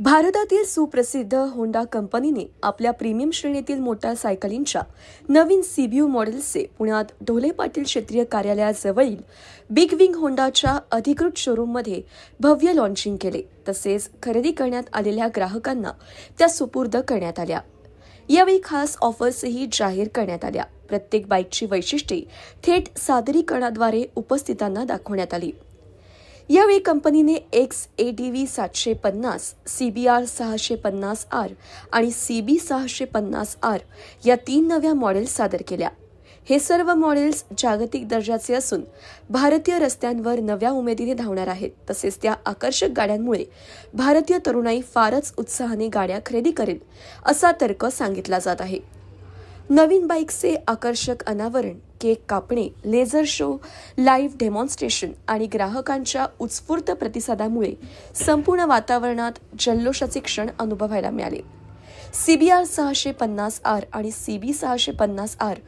भारतातील सुप्रसिद्ध होंडा कंपनीने आपल्या प्रीमियम श्रेणीतील मोटारसायकलींच्या नवीन सीबीयू मॉडेल्सचे पुण्यात ढोले पाटील क्षेत्रीय कार्यालयाजवळील बिग विंग होंडाच्या अधिकृत शोरूममध्ये भव्य लॉन्चिंग केले. तसेच खरेदी करण्यात आलेल्या ग्राहकांना त्या सुपूर्द करण्यात आल्या. यावेळी खास ऑफर्सही जाहीर करण्यात आल्या. प्रत्येक बाईकची वैशिष्ट्ये थेट सादरीकरणाद्वारे उपस्थितांना दाखवण्यात आली. यावेळी कंपनीने एक्स ए डी व्ही सातशे पन्नास सी बी आर सहाशे पन्नास आर आणि सी बी सहाशे पन्नास आर या तीन नव्या मॉडेल्स सादर केल्या. हे सर्व मॉडेल्स जागतिक दर्जाचे असून भारतीय रस्त्यांवर नव्या उमेदीने धावणार आहेत. तसेच त्या आकर्षक गाड्यांमुळे भारतीय तरुणाई फारच उत्साहाने गाड्या खरेदी करेल असा तर्क सांगितला जात आहे. नवीन बाईकचे आकर्षक अनावरण केक कापणे लेझर शो लाईव्ह डेमॉन्स्ट्रेशन आणि ग्राहकांच्या उत्स्फूर्त प्रतिसादामुळे संपूर्ण वातावरणात जल्लोषाचे क्षण अनुभवायला मिळाले. सीबीआर सहाशे पन्नास आर आणि सीबी सहाशे पन्नास आर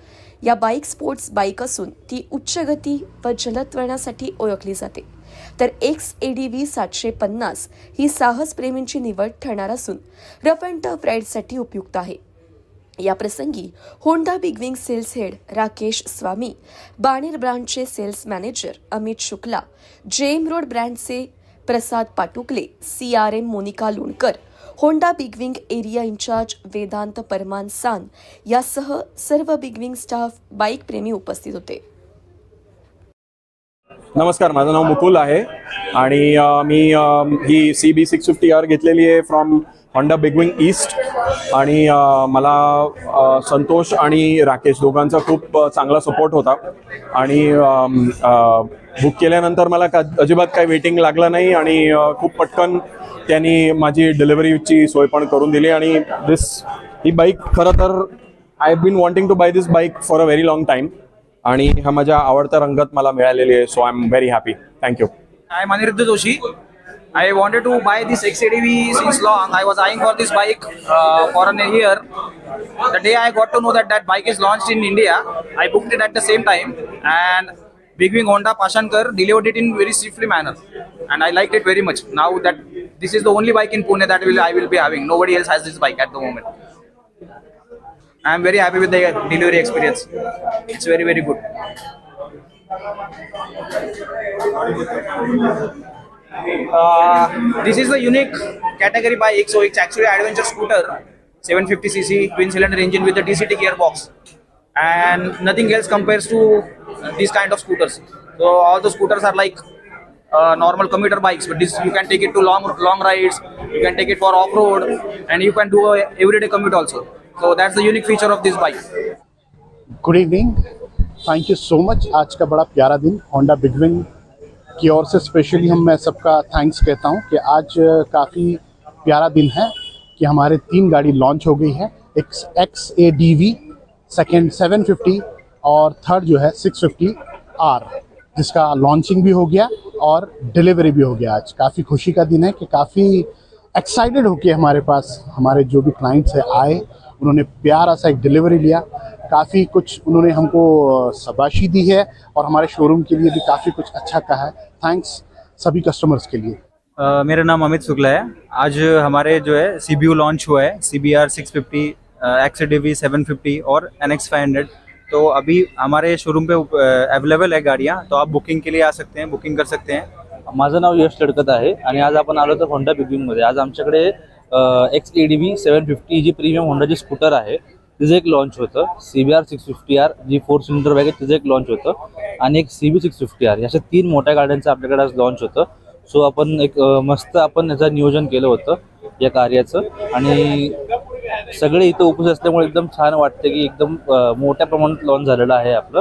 या बाईक स्पोर्ट्स बाईक असून ती उच्च गती व जलत्वरणासाठी ओळखली जाते. तर एक्स ए डी व्ही सातशे पन्नास ही साहसप्रेमींची निवड ठरणार असून रफ अँड टफ राईडसाठी उपयुक्त आहे. या प्रसंगी Honda big wing sales head Rakesh Swami Baner ब्रँडचे sales manager Amit Shukla J M road ब्रँडचे Prasad Patukale C R M Monika Lonkar Honda big wing area incharge Vedant Parman सान यासह सर्व big wing staff bike प्रेमी उपस्थित होते. नमस्कार माझं नाव मुकुल आहे आणि मी ही C B six fifty R घेतलेली आहे फ्रॉम होंडा बिगविंग ईस्ट आणि मला संतोष आणि राकेश दोघांचा खूप चांगला सपोर्ट होता. आणि बुक केल्यानंतर मला का अजिबात काही वेटिंग लागलं नाही आणि खूप पटकन त्यांनी माझी डिलिव्हरीची सोय पण करून दिली. आणि दिस ही बाईक खरं तर I been wanting to buy this bike for a very long time आणि हा माझ्या आवडत्या रंगात मला मिळालेली आहे so I am very happy thank you I मानिरुद्ध Joshi? I wanted to buy this XADV since long. I was eyeing for this bike uh, for an year. The day I got to know that that bike is launched in India, I booked it at the same time. And Big Wing Honda Pashankar delivered it in very swiftly manner, and I liked it very much. Now that this is the only bike in Pune that will I will be having. Nobody else has this bike at the moment. I am very happy with the delivery experience. It's very very good. Uh, this is the unique category bike. So it's actually adventure scooter, 750cc twin cylinder engine with the DCT gearbox, and nothing else compares to these kind of scooters. So all the scooters are like uh, normal commuter bikes, but this you can take it to long long rides. You can take it for off road, and you can do a everyday commute also. So that's the unique feature of this bike. Good evening thank you so much आज का बड़ा प्यारा दिन Honda big wing की ओर से specially हम मैं सबका थैंक्स कहता हूँ कि आज काफ़ी प्यारा दिन है कि हमारे तीन गाड़ी लॉन्च हो गई है। X X A D V second seven fifty और थर्ड जो है सिक्स फिफ्टी आर जिसका लॉन्चिंग भी हो गया और डिलीवरी भी हो गया आज। काफ़ी खुशी का दिन है कि काफ़ी एक्साइटेड होके हमारे पास, हमारे जो भी क्लाइंट्स हैं, आए। उन्होंने प्यारा सा एक डिलीवरी लिया। काफ़ी कुछ उन्होंने हमको शाबाशी दी है और हमारे शोरूम के लिए भी काफ़ी कुछ अच्छा कहा है। थैंक्स सभी कस्टमर्स के लिए। अ, मेरा नाम अमित शुक्ला है। आज हमारे जो है सी बी यू लॉन्च हुआ है। C B R six fifty X D V seven fifty और एन एक्स फाइव हंड्रेड तो अभी हमारे शोरूम पे अवेलेबल है गाड़ियाँ तो आप बुकिंग के लिए आ सकते हैं बुकिंग कर सकते हैं। माझं नाव यश तडकत आहे आणि आज आपण आलो तर होंडा बिगिंगमध्ये आज आमच्याकडे X A D V seven fifty G premium होंडाची स्कूटर आहे तिचं एक लॉन्च होतं. C B R six fifty R जी फोर सिलेंडर बॅग आहे तिचं एक लॉन्च होतं. आणि एक C B six fifty R अशा तीन मोठ्या गाड्यांचं आपल्याकडे आज लॉन्च होतं. सो आपण एक मस्त आपण याचं नियोजन केलं होतं या कार्याचं. आणि सगळे इथं उपस्थित असल्यामुळे एकदम छान वाटतं की एकदम मोठ्या प्रमाणात लॉन्च झालेलं आहे आपलं.